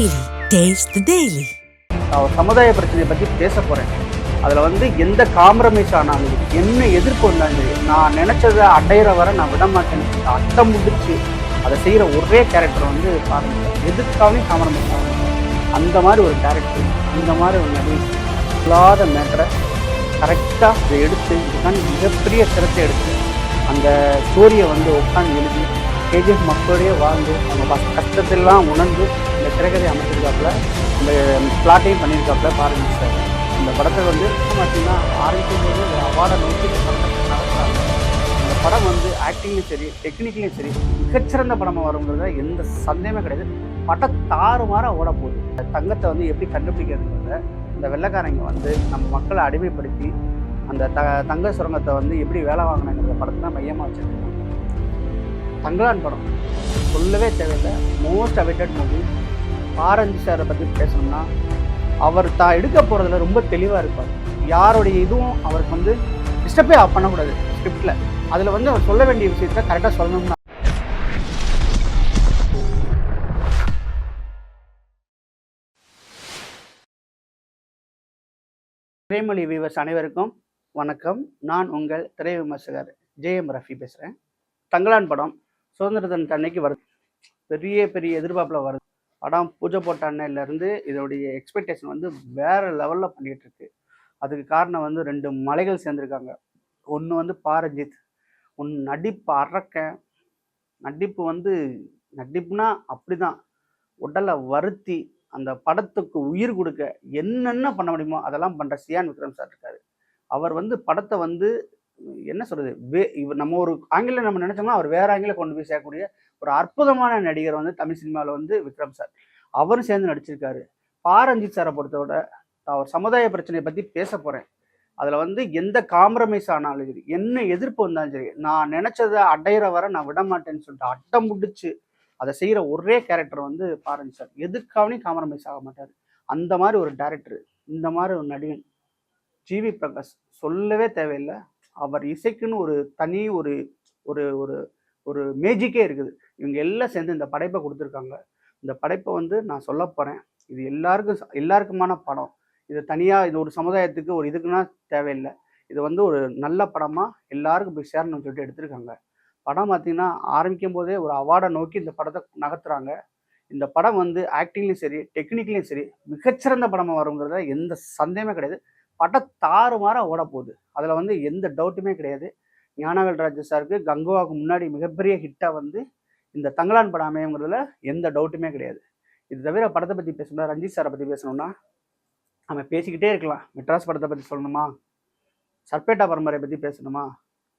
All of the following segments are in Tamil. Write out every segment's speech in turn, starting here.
டெய்லி டேஸ்ட் டெய்லி நான் சமுதாய பிரச்சனையை பற்றி பேச போகிறேன் அதில் வந்து எந்த காம்ப்ரமைஸ் ஆனாலும் என்ன எதிர்ப்பு நான் நினச்சதை அடையிற வரை நான் விட மாட்டேன். அட்டம் முடிச்சு அதை செய்கிற ஒரே கேரக்டர் வந்து பாருங்க எதுக்காகவும் காம்ப்ரமைஸ் ஆகும் அந்த மாதிரி ஒரு கேரக்டர் இந்த மாதிரி ஒரு நடி இல்லாத மேட்டரை கரெக்டாக இதை எடுத்து இதுதான் மிகப்பெரிய சிரத்தை எடுத்து அந்த ஸ்டோரியை வந்து உட்காந்து எழுதி கேஜிஎஃப் மக்களோடய வாழ்ந்து அவங்க பஸ் கஷ்டத்தெல்லாம் உணர்ந்து இந்த திரைக்கதை அமைச்சிருக்காப்புல இந்த பிளாட்டையும் பண்ணியிருக்காப்புல பாருங்க சார். இந்த படத்தை வந்து பார்த்தீங்கன்னா ஆரம்பிக்கும் போது ஒரு அவார்டை நோக்கி இந்த படத்தை இந்த படம் வந்து ஆக்டிங்லையும் சரி டெக்னிக்லையும் சரி மிகச்சிறந்த படமாக வருங்கிறத எந்த சந்தேகமே கிடையாது. படம் தாறுமாறாக ஓட போகுது. தங்கத்தை வந்து எப்படி கண்டுபிடிக்கிறதுங்கிறத இந்த வெள்ளைக்காரங்க வந்து நம்ம மக்களை அடிமைப்படுத்தி அந்த த தங்க சுரங்கத்தை வந்து எப்படி வேலை வாங்கினாங்கிற படத்தை தான் மையமாக வச்சுருக்கு தங்கலான் படம். சொல்லவே தேவையில்லை. மோஸ்ட் அவைட்டட் மூவி ஆரஞ்சு சாரை பற்றி பேசணும்னா அவர் தான் எடுக்க போகிறதுல ரொம்ப தெளிவாக இருப்பார். யாருடைய இதுவும் அவருக்கு வந்து டிஸ்டர்பே பண்ணக்கூடாது ஸ்கிரிப்டில் அதில் வந்து அவர் சொல்ல வேண்டிய விஷயத்த கரெக்டாக சொல்லணும்னா திரைமொழி வீவர்ஸ் அனைவருக்கும் வணக்கம். நான் உங்கள் திரை விமர்சகர் ஜேஎம் ரஃபி பேசுகிறேன் தங்களான் படம் சுதந்திர தினத்து அன்னைக்கு வருது. பெரிய பெரிய எதிர்பார்ப்பில் வருது. படம் பூஜை போட்ட அன்னையிலேருந்து இதோடைய எக்ஸ்பெக்டேஷன் வந்து வேற லெவலில் பண்ணிகிட்டு இருக்கு. அதுக்கு காரணம் வந்து ரெண்டு மலைகள் சேர்ந்துருக்காங்க. ஒன்று வந்து பாரஜித் ஒன்று நடிப்பு அறக்க நடிப்பு வந்து நடிப்புனா அப்படிதான். உடலை வருத்தி அந்த படத்துக்கு உயிர் கொடுக்க என்னென்ன பண்ண முடியுமோ அதெல்லாம் பண்ணுற சியான் விக்ரம் சார் இருக்காரு. அவர் வந்து படத்தை வந்து என்ன சொல்றது? வே இவர் நம்ம ஒரு ஆங்கிலம் நம்ம நினைச்சோம்னா அவர் வேற ஆங்கில கொண்டு போய் சேர்க்கக்கூடிய ஒரு அற்புதமான நடிகர் வந்து தமிழ் சினிமாவில் வந்து விக்ரம் சார். அவரும் சேர்ந்து நடிச்சிருக்காரு. பாரஞ்சித் சாரை பொறுத்தவரை அவர் சமுதாய பிரச்சனையை பற்றி பேச போகிறேன் அதில் வந்து எந்த காம்ப்ரமைஸ் ஆனாலும் சரி என்ன எதிர்ப்பு வந்தாலும் சரி நான் நினச்சதை அடையிற வர நான் விட மாட்டேன்னு சொல்லிட்டு அட்டம் முடிச்சு அதை செய்கிற ஒரே கேரக்டர் வந்து பாரஞ்சித் சார். எதுக்காகவும் காம்ப்ரமைஸ் ஆக மாட்டார். அந்த மாதிரி ஒரு டேரக்டர் இந்த மாதிரி ஒரு நடிகன் ஜிவி பிரகாஷ் சொல்லவே தேவையில்லை. அவர் இசைக்குன்னு ஒரு தனி ஒரு ஒரு ஒரு ஒரு மேஜிக்கே இருக்குது. இவங்க எல்லாம் சேர்ந்து இந்த படைப்பை கொடுத்துருக்காங்க. இந்த படைப்பை வந்து நான் சொல்ல போகிறேன் இது எல்லாருக்கும் எல்லாருக்குமான படம். இது தனியாக இது ஒரு சமுதாயத்துக்கு ஒரு இதுக்குன்னா தேவையில்லை. இது வந்து ஒரு நல்ல படமாக எல்லாருக்கும் போய் சேரணும்னு சொல்லிட்டு எடுத்திருக்காங்க. படம் பார்த்தீங்கன்னா ஆரம்பிக்கும் போதே ஒரு அவார்டை நோக்கி இந்த படத்தை நகர்த்துறாங்க. இந்த படம் வந்து ஆக்டிங்லேயும் சரி டெக்னிக்லேயும் சரி மிகச்சிறந்த படமாக வருங்கிறத எந்த சந்தேகமே கிடையாது. படம் தாறுமாறாக ஓட போகுது அதில் வந்து எந்த டவுட்டுமே கிடையாது. ஞானவேல் ராஜு சாருக்கு கங்குவாவுக்கு முன்னாடி மிகப்பெரிய ஹிட்டாக வந்து இந்த தங்கலான் படம் அமையுங்கிறதுல எந்த டவுட்டுமே கிடையாது. இது தவிர படத்தை பற்றி பேசணும்னா ரஞ்சித் சாரை பற்றி பேசணும்னா நம்ம பேசிக்கிட்டே இருக்கலாம். மெட்ராஸ் படத்தை பற்றி சொல்லணுமா? சர்பேட்டா பரம்பரை பற்றி பேசணுமா?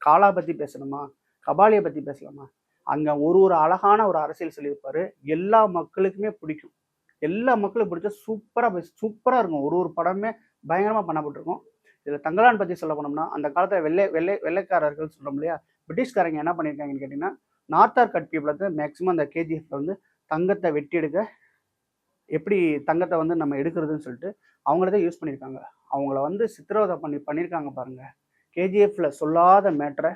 காலா பற்றி பேசணுமா? கபாலியை பற்றி பேசலாமா? அங்கே ஒரு ஒரு அழகான ஒரு அரசியல் சொல்லியிருப்பார். எல்லா மக்களுக்குமே பிடிக்கும். எல்லா மக்களுக்கும் பிடிச்ச சூப்பராக பேச சூப்பராக இருக்கும். ஒரு ஒரு படமே பயங்கரமாக பண்ணப்பட்டிருக்கும் இதில் தங்கலான் பற்றி சொல்ல போனோம்னா அந்த காலத்தில் வெள்ளை வெள்ளை வெள்ளைக்காரர்கள் சொல்கிறோம் இல்லையா? பிரிட்டிஷ்காரங்க என்ன பண்ணியிருக்காங்கன்னு கேட்டிங்கன்னா நார்த்தார் கட் பீப்புளுக்கு வந்து மேக்ஸிமம் அந்த கேஜிஎஃப்ல வந்து தங்கத்தை வெட்டி எடுக்க எப்படி தங்கத்தை வந்து நம்ம எடுக்கிறதுன்னு சொல்லிட்டு அவங்கள தான் யூஸ் பண்ணியிருக்காங்க அவங்கள வந்து சித்திரவதை பண்ணி பண்ணியிருக்காங்க பாருங்கள் கேஜிஎஃப்ல சொல்லாத மேட்டரை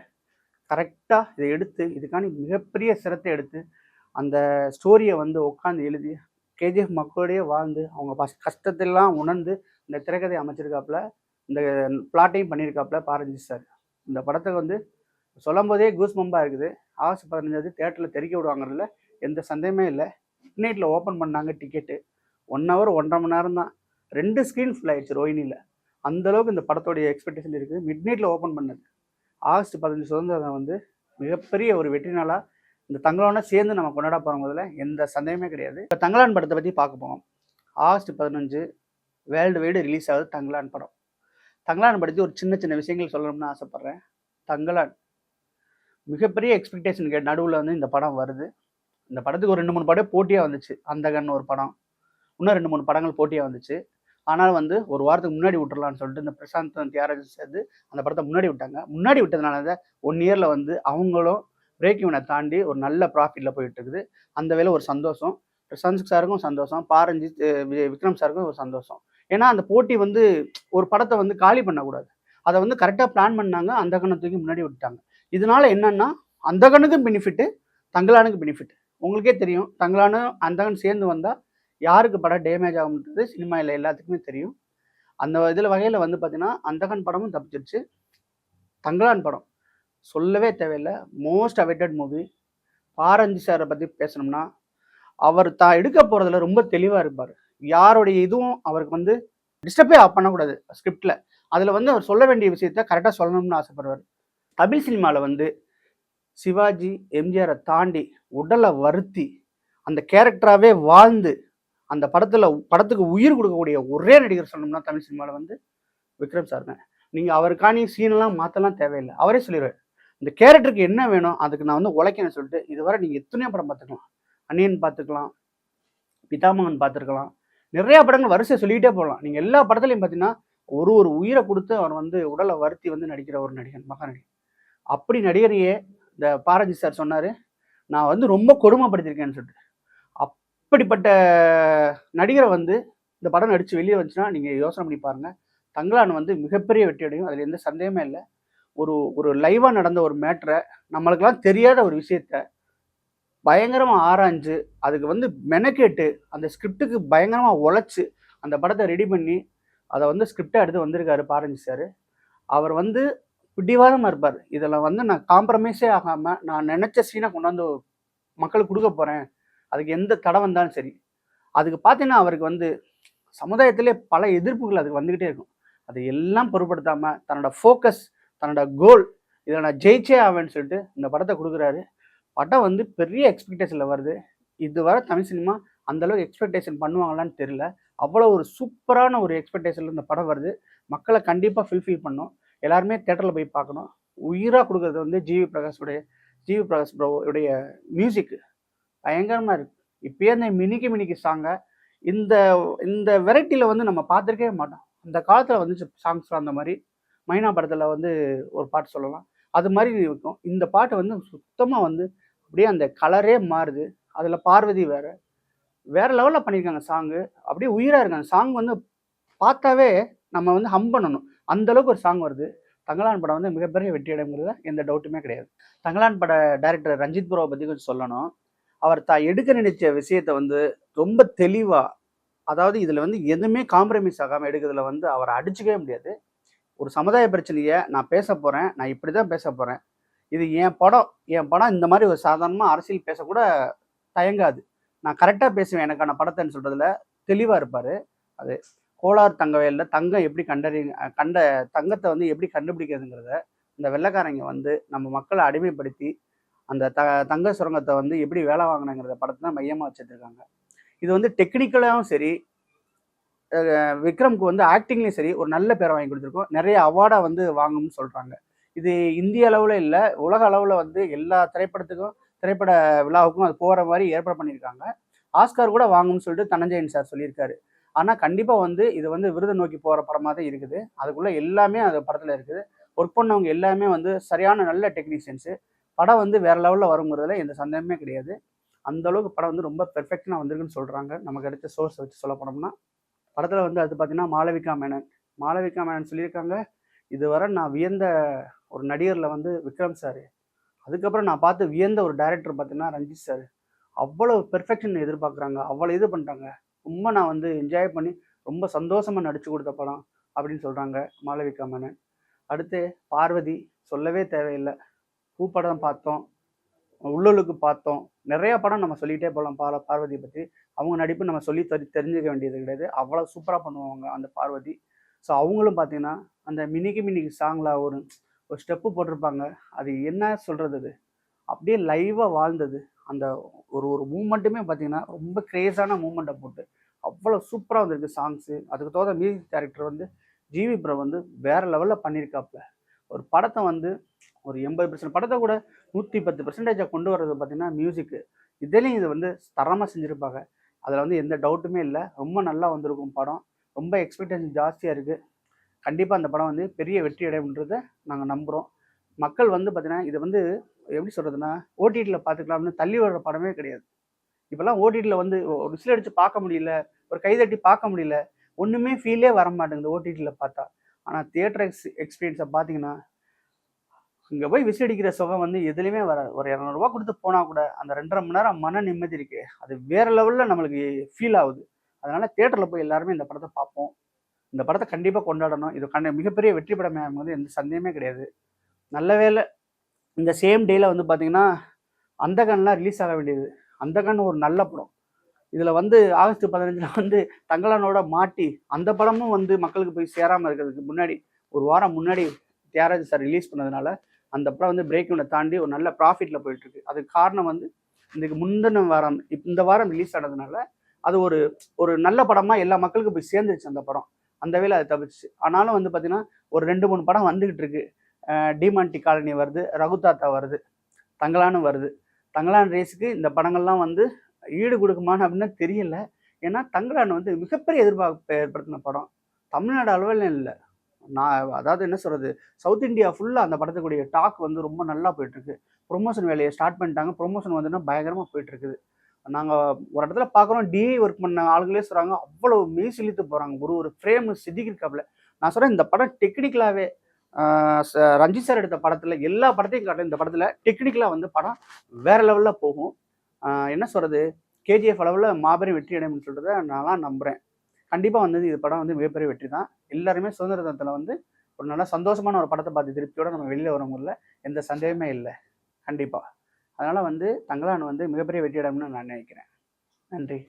கரெக்டாக இதை எடுத்து இதுக்கான மிகப்பெரிய சிரத்தை எடுத்து அந்த ஸ்டோரியை வந்து உட்காந்து எழுதி கேஜிஎஃப் மக்களோடையே வாழ்ந்து அவங்க பஸ் கஷ்டத்தெல்லாம் உணர்ந்து இந்த திரைக்கதை அமைச்சிருக்காப்புல இந்த பிளாட்டையும் பண்ணியிருக்காப்புல பாரஞ்சி சார் இந்த படத்துக்கு வந்து சொல்லும் போதே கூஸ் மம்பாக இருக்குது. ஆகஸ்ட் பதினஞ்சாவது தேட்டரில் தெறிக்க விடுவாங்கிறதுல எந்த சந்தேகமே இல்லை. மிட் நைட்டில் ஓப்பன் பண்ணாங்க டிக்கெட்டு ஒன் ஹவர் ஒன்றரை மணி நேரம் தான். ரெண்டு ஸ்க்ரீன் ஃபுல் ஆயிடுச்சு ரோஹினியில் அந்த அளவுக்கு இந்த படத்தோடைய எக்ஸ்பெக்டேஷன் இருக்குது. மிட் நைட்டில் ஓப்பன் பண்ணது. ஆகஸ்ட் பதினஞ்சு சுதந்திரம் வந்து மிகப்பெரிய ஒரு வெற்றி நாளாக இந்த தங்கலான சேர்ந்து நம்ம கொண்டாட போகிறோங்கிறதுல எந்த சந்தேகமே கிடையாது. இப்போ தங்கலான் படத்தை பற்றி பார்க்க போவோம் ஆகஸ்ட் பதினஞ்சு வேர்ல்டு வைடு ரிலீஸ் ஆகுது தங்கலான் படம். தங்கலான் படத்தி ஒரு சின்ன சின்ன விஷயங்கள் சொல்லணும்னு ஆசைப்பட்றேன். தங்கலான். மிகப்பெரிய எக்ஸ்பெக்டேஷன் எக்ஸ்பெக்டேஷனுக்கு நடுவில் வந்து இந்த படம் வருது. இந்த படத்துக்கு ஒரு ரெண்டு மூணு படம் போட்டியாக வந்துச்சு. அந்தகன் ஒரு படம். இன்னும் ரெண்டு மூணு படங்கள் போட்டியாக வந்துச்சு. ஆனால் வந்து ஒரு வாரத்துக்கு முன்னாடி விட்டுறலாம்னு சொல்லிட்டு இந்த பிரசாந்த் தியாகராஜன் சேர்ந்து அந்த படத்தை முன்னாடி விட்டாங்க. முன்னாடி விட்டதுனால தான் ஒன் இயரில் வந்து அவங்களும் பிரேக் இவனை தாண்டி ஒரு நல்ல ப்ராஃபிட்டில் போயிட்டு இருக்குது அந்த வேலை ஒரு சந்தோஷம். பிரசாந்த் சாருக்கும் சந்தோஷம். பாரஞ்சித் வி- விக்ரம் சாருக்கும் ஒரு சந்தோஷம். ஏன்னா அந்த போட்டி வந்து ஒரு படத்தை வந்து காலி பண்ணக்கூடாது. அதை வந்து கரெக்டாக பிளான் பண்ணாங்க. அந்த கணத்துக்கு தூக்கி முன்னாடி விட்டாங்க இதனால என்னன்னா அந்த கண்ணுக்கும் பெனிஃபிட்டு தங்களானுக்கு பெனிஃபிட் உங்களுக்கே தெரியும். தங்களானும் அந்தகன் சேர்ந்து வந்தால் யாருக்கு படம் டேமேஜ் ஆகும்ன்றது சினிமாவில் எல்லாத்துக்குமே தெரியும். அந்த இதில் வகையில் வந்து பார்த்தீங்கன்னா அந்தகன் படமும் தப்பிச்சிருச்சு. தங்களான் படம். சொல்லவே தேவையில்லை. மோஸ்ட் அவைட்டட் மூவி பாரஞ்சி சாரை பற்றி பேசணும்னா அவர் தான் எடுக்க போகிறதுல ரொம்ப தெளிவாக இருப்பார். யாருடைய இதுவும் அவருக்கு வந்து டிஸ்டர்பே பண்ணக்கூடாது ஸ்கிரிப்டில் அதில் வந்து அவர் சொல்ல வேண்டிய விஷயத்த கரெக்டாக சொல்லணும்னு ஆசைப்படுவார். தமிழ் சினிமாவில் வந்து சிவாஜி எம்ஜிஆரை தாண்டி உடலை வருத்தி அந்த கேரக்டராகவே வாழ்ந்து அந்த படத்தில் படத்துக்கு உயிர் கொடுக்கக்கூடிய ஒரே நடிகர் சொல்லணும்னா தமிழ் சினிமாவில் வந்து விக்ரம் சார் தான். நீங்கள் அவருக்கான சீனெல்லாம் மாற்றலாம் தேவையில்லை. அவரே சொல்லிடுவார் இந்த கேரக்டருக்கு என்ன வேணும்? அதுக்கு நான் வந்து உழைக்கணும்னு சொல்லிட்டு இதுவரை நீங்கள் எத்தனையோ படம் பார்த்துக்கலாம் அன்னியன் பார்த்துக்கலாம் பிதாமகன் பார்த்துருக்கலாம். நிறைய படங்கள் வரிசை சொல்லிக்கிட்டே போகலாம். நீங்கள் எல்லா படத்துலையும் பார்த்தீங்கன்னா ஒரு ஒரு உயிரை கொடுத்து அவர் வந்து உடலை வருத்தி வந்து நடிக்கிற ஒரு நடிகன் மகாநடிகன். அப்படி நடிகரையே இந்த பாரதி சார் சொன்னார் நான் வந்து ரொம்ப கொடுமைப்படுத்திருக்கேன்னு சொல்லிட்டு. அப்படிப்பட்ட நடிகரை வந்து இந்த படம் நடித்து வெளியே வந்துச்சுன்னா நீங்கள் யோசனை பண்ணி பாருங்கள் தங்களான் வந்து மிகப்பெரிய வெற்றி அடையும் அதில் எந்த சந்தேகமே இல்லை. ஒரு ஒரு லைவாக நடந்த ஒரு மேட்ரை நம்மளுக்கெல்லாம் தெரியாத ஒரு விஷயத்த பயங்கரமாக ஆராய்ஞ்சு அதுக்கு வந்து மெனக்கேட்டு அந்த ஸ்கிரிப்டுக்கு பயங்கரமாக உழைச்சி அந்த படத்தை ரெடி பண்ணி அதை வந்து ஸ்கிரிப்டை எடுத்து வந்திருக்காரு பாரஞ்சி சார் அவர் வந்து பிடிவாதமாக இருப்பார். இதில் வந்து நான் காம்ப்ரமைஸே ஆகாமல் நான் நினச்ச சீனை கொண்டாந்து மக்களுக்கு கொடுக்க போகிறேன் அதுக்கு எந்த தடை வந்தாலும் சரி. அதுக்கு பார்த்தீங்கன்னா அவருக்கு வந்து சமுதாயத்திலே பல எதிர்ப்புகள் அதுக்கு வந்துக்கிட்டே இருக்கும். அதை எல்லாம் பொருட்படுத்தாமல் தன்னோட ஃபோக்கஸ் தன்னோட கோல் இதில் நான் ஜெயிச்சே ஆவேன்னு சொல்லிட்டு இந்த படத்தை கொடுக்குறாரு. படம் வந்து பெரிய எக்ஸ்பெக்டேஷனில் வருது. இது வர தமிழ் சினிமா அந்தளவுக்கு எக்ஸ்பெக்டேஷன் பண்ணுவாங்களான்னு தெரில அவ்வளோ ஒரு சூப்பரான ஒரு எக்ஸ்பெக்டேஷனில் இந்த படம் வருது. மக்களை கண்டிப்பாக ஃபில்ஃபில் பண்ணும் எல்லாருமே தேட்டரில் போய் பார்க்கணும். உயிராக கொடுக்குறது வந்து ஜிவி பிரகாஷுடைய ஜிவி பிரகாஷ் ப்ரோவுடைய மியூசிக்கு மியூசிக் பயங்கரமாக இருக்குது இப்போயே இந்த மினிக்கு மினிக்கு சாங்கை இந்த இந்த வெரைட்டியில் வந்து நம்ம பார்த்துருக்கவே மாட்டோம். அந்த காலத்தில் வந்துச்சு சாங்ஸ் அந்த மாதிரி. மைனா படத்தில் வந்து ஒரு பாட்டு சொல்லலாம். அது மாதிரி இருக்கும். இந்த பாட்டு வந்து சுத்தமாக வந்து அப்படியே அந்த கலரே மாறுது. அதில் பார்வதி வேறு. வேறு லெவலில் பண்ணியிருக்காங்க சாங்கு அப்படியே உயிராக இருக்காங்க. சாங் வந்து பார்த்தாவே நம்ம வந்து ஹம் பண்ணணும். அந்த அளவுக்கு ஒரு சாங் வருது. தங்கலான் படம் வந்து மிகப்பெரிய வெற்றி அடைங்கிறதுல எந்த டவுட்டுமே கிடையாது. தங்கலான் பட டைரக்டர் ரஞ்சித் புரோவை பற்றி கொஞ்சம் சொல்லணும். அவர் தான் எடுக்க நினைச்ச விஷயத்த வந்து ரொம்ப தெளிவாக அதாவது இதில் வந்து எதுவுமே காம்ப்ரமைஸ் ஆகாமல் எடுக்கிறதுல வந்து அவரை அடிச்சுக்கவே முடியாது. ஒரு சமுதாய பிரச்சனையை நான் பேச போகிறேன் நான் இப்படி தான் பேச போகிறேன் இது என் படம். என் படம் இந்த மாதிரி ஒரு சாதாரணமாக அரசியல் பேசக்கூட தயங்காது. நான் கரெக்டாக பேசுவேன் எனக்கான படத்தைன்னு சொல்கிறதுல தெளிவாக இருப்பார். அது கோலார் தங்கவேலில் தங்கம் எப்படி கண்டறி கண்ட தங்கத்தை வந்து எப்படி கண்டுபிடிக்கிறதுங்கிறத இந்த வெள்ளைக்காரங்க வந்து நம்ம மக்களை அடிமைப்படுத்தி அந்த த தங்க சுரங்கத்தை வந்து எப்படி வேலை வாங்கினங்கிறத படத்தை தான் மையமாக வச்சுருக்காங்க இது வந்து டெக்னிக்கலாகவும் சரி விக்ரம்க்கு வந்து ஆக்டிங்லேயும் சரி ஒரு நல்ல பேரை வாங்கி கொடுத்துருக்கோம். நிறைய அவார்டாக வந்து வாங்கும்னு சொல்கிறாங்க இது இந்திய அளவில் இல்லை உலக அளவில் வந்து எல்லா திரைப்படத்துக்கும் திரைப்பட விழாவுக்கும் அது போகிற மாதிரி ஏற்பாடு பண்ணியிருக்காங்க. ஆஸ்கார் கூட வாங்கும்னு சொல்லிட்டு தனஞ்சயன் சார் சொல்லியிருக்காரு. ஆனால் கண்டிப்பாக வந்து இது வந்து விருதை நோக்கி போகிற படமாக தான் இருக்குது. அதுக்குள்ளே எல்லாமே அந்த படத்தில் இருக்குது. ஒர்க் பண்ணவங்க எல்லாமே வந்து சரியான நல்ல டெக்னீஷியன்ஸு படம் வந்து வேற லெவலில் வருங்கிறதுல எந்த சந்தேகமே கிடையாது. அந்த அளவுக்கு படம் வந்து ரொம்ப பெர்ஃபெக்டாக வந்திருக்குன்னு சொல்கிறாங்க நமக்கு அடுத்த சோர்ஸ் வச்சு சொல்ல போனோம்னா படத்தில் வந்து அது பார்த்தீங்கன்னா மாளவிகா மேனன். மாளவிகா மேனன் சொல்லியிருக்காங்க இதுவரை நான் வியந்த ஒரு நடிகரில் வந்து விக்ரம் சார். அதுக்கப்புறம் நான் பார்த்து வியந்த ஒரு டைரக்டர் பார்த்தீங்கன்னா ரஞ்சித் சார். அவ்வளோ பெர்ஃபெக்ஷன் எதிர்பார்க்குறாங்க அவ்வளோ இது பண்ணுறாங்க ரொம்ப நான் வந்து என்ஜாய் பண்ணி ரொம்ப சந்தோஷமாக நடித்து கொடுத்த படம் அப்படின்னு சொல்கிறாங்க மாளவிகா மேனன். அடுத்து பார்வதி சொல்லவே தேவையில்லை. பூ படம் பார்த்தோம் உள்ளலுக்கு பார்த்தோம். நிறைய படம் நம்ம சொல்லிகிட்டே போகலாம் பார பார்வதி பற்றி அவங்க நடிப்பு நம்ம சொல்லி தெரி தெரிஞ்சுக்க வேண்டியது கிடையாது. அவ்வளோ சூப்பராக பண்ணுவாங்க அந்த பார்வதி. ஸோ அவங்களும் பார்த்தீங்கன்னா அந்த மினிக்கு மினிக்கு சாங்கில் ஒரு ஒரு ஸ்டெப்பு போட்டிருப்பாங்க. அது என்ன சொல்கிறது அது? அப்படியே லைவாக வாழ்ந்தது. அந்த ஒரு ஒரு மூமெண்ட்டுமே பார்த்தீங்கன்னா ரொம்ப க்ரேஸான மூமெண்ட்டை போட்டு அவ்வளோ சூப்பராக வந்திருக்கு சாங்ஸு அதுக்கு தோத மியூசிக் கேரக்டர் வந்து ஜிவி ப்ரோ வந்து வேறு லெவலில் பண்ணியிருக்காப்புல. ஒரு படத்தை வந்து ஒரு எண்பது பர்சன்ட் படத்தை கூட நூற்றி பத்து பர்சன்டேஜாக கொண்டு வர்றது பார்த்தீங்கன்னா மியூசிக்கு இதுலேயும் இது வந்து தரமாக செஞ்சுருப்பாங்க. அதில் வந்து எந்த டவுட்டுமே இல்லை. ரொம்ப நல்லா வந்திருக்கும் படம். ரொம்ப எக்ஸ்பெக்டேஷன் ஜாஸ்தியாக இருக்குது கண்டிப்பாக அந்த படம் வந்து பெரிய வெற்றி அடையும்ன்றதை நாங்கள் நம்புகிறோம் மக்கள் வந்து பார்த்திங்கன்னா இதை வந்து எப்படி சொல்கிறதுனா ஓடிடியில் பார்த்துக்கலாம்னு தள்ளி வர்ற படமே கிடையாது. இப்போல்லாம் ஓடிடியில் வந்து ஒரு விசில் அடித்து பார்க்க முடியல. ஒரு கைதட்டி பார்க்க முடியல. ஒன்றுமே ஃபீலே வர மாட்டேங்குது ஓடிடியில் பார்த்தா. ஆனால் தியேட்டர் எக்ஸ் எக்ஸ்பீரியன்ஸை பார்த்தீங்கன்னா இங்கே போய் விசில் அடிக்கிற சுகம் வந்து எதுலேயுமே வர ஒரு இரநூறுபா கொடுத்து போனால் கூட அந்த ரெண்டரை மணி நேரம் மன நிம்மதி இருக்கு. அது வேற லெவலில் நம்மளுக்கு ஃபீல் ஆகுது. அதனால தேட்டரில் போய் எல்லாருமே இந்த படத்தை பார்ப்போம். இந்த படத்தை கண்டிப்பாக கொண்டாடணும். இது கண்ட மிகப்பெரிய வெற்றி படம் வந்து எந்த சந்தேகமே கிடையாது. நல்ல வேலை இந்த சேம் டேயில் வந்து பார்த்தீங்கன்னா அந்த கன்லாம் ரிலீஸ் ஆக வேண்டியது. அந்த கன் ஒரு நல்ல படம். இதில் வந்து ஆகஸ்ட் பதினஞ்சில் வந்து தங்கலானோட மாட்டி அந்த படமும் வந்து மக்களுக்கு போய் சேராமல் இருக்கிறதுக்கு முன்னாடி ஒரு வாரம் முன்னாடி தியாகராஜ் சார் ரிலீஸ் பண்ணதுனால அந்த படம் வந்து பிரேக் தாண்டி ஒரு நல்ல ப்ராஃபிட்டில் போயிட்டுருக்கு. அதுக்கு காரணம் வந்து இதுக்கு முந்தின வாரம் இந்த வாரம் ரிலீஸ் ஆனதுனால அது ஒரு ஒரு நல்ல படமாக எல்லா மக்களுக்கும் போய் சேர்ந்துருச்சு அந்த படம். அந்த வேலை அது தவிர்த்துச்சு. ஆனாலும் வந்து பார்த்தீங்கன்னா ஒரு ரெண்டு மூணு படம் வந்துக்கிட்டு இருக்கு. அஹ் டிமாண்டி காலனி வருது ரகுதாத்தா வருது தங்களானும் வருது. தங்கலான் ரேஸுக்கு இந்த படங்கள்லாம் வந்து ஈடு கொடுக்குமான்னு அப்படின்னா தெரியல. ஏன்னா தங்கலான் வந்து மிகப்பெரிய எதிர்பார்ப்பு ஏற்படுத்தின படம். தமிழ்நாடு அளவில் இல்லை. நான் அதாவது என்ன சொல்கிறது சவுத் இந்தியா ஃபுல்லாக அந்த படத்துக்குடைய டாக் வந்து ரொம்ப நல்லா போயிட்டுருக்கு. ப்ரொமோஷன் வேலையை ஸ்டார்ட் பண்ணிட்டாங்க. ப்ரொமோஷன் வந்துன்னா பயங்கரமாக போயிட்டுருக்குது. நாங்கள் ஒரு இடத்துல பார்க்குறோம் டிஐ ஒர்க் பண்ண ஆளுங்களே சொல்கிறாங்க அவ்வளோ மெய் சிலித்து போகிறாங்க ஒரு ஒரு ஃப்ரேம் செதுக்கிருக்காப்புல நான் சொல்கிறேன் இந்த படம் டெக்னிக்கலாகவே ரஞ்சித் சார் எடுத்த படத்தில் எல்லா படத்தையும் காட்டும் இந்த படத்தில் டெக்னிக்கலாக வந்து படம் வேற லெவலில் போகும். என்ன சொல்கிறது கேஜிஎஃப் அளவில் மாபெரும் வெற்றி அடையும்னு சொல்கிறத நான்லாம் நம்புகிறேன் கண்டிப்பாக வந்து இது படம் வந்து மிகப்பெரிய வெற்றி தான். எல்லாருமே சுதந்திர தினத்தில் வந்து ஒரு நல்ல சந்தோஷமான ஒரு படத்தை பார்த்து திருப்தியோட நம்ம வெளியில் வரவங்கள எந்த சந்தேகமே இல்லை. கண்டிப்பாக அதனால் வந்து தங்களான் வந்து மிகப்பெரிய வெற்றியிடம்னு நான் நினைக்கிறேன். நன்றி.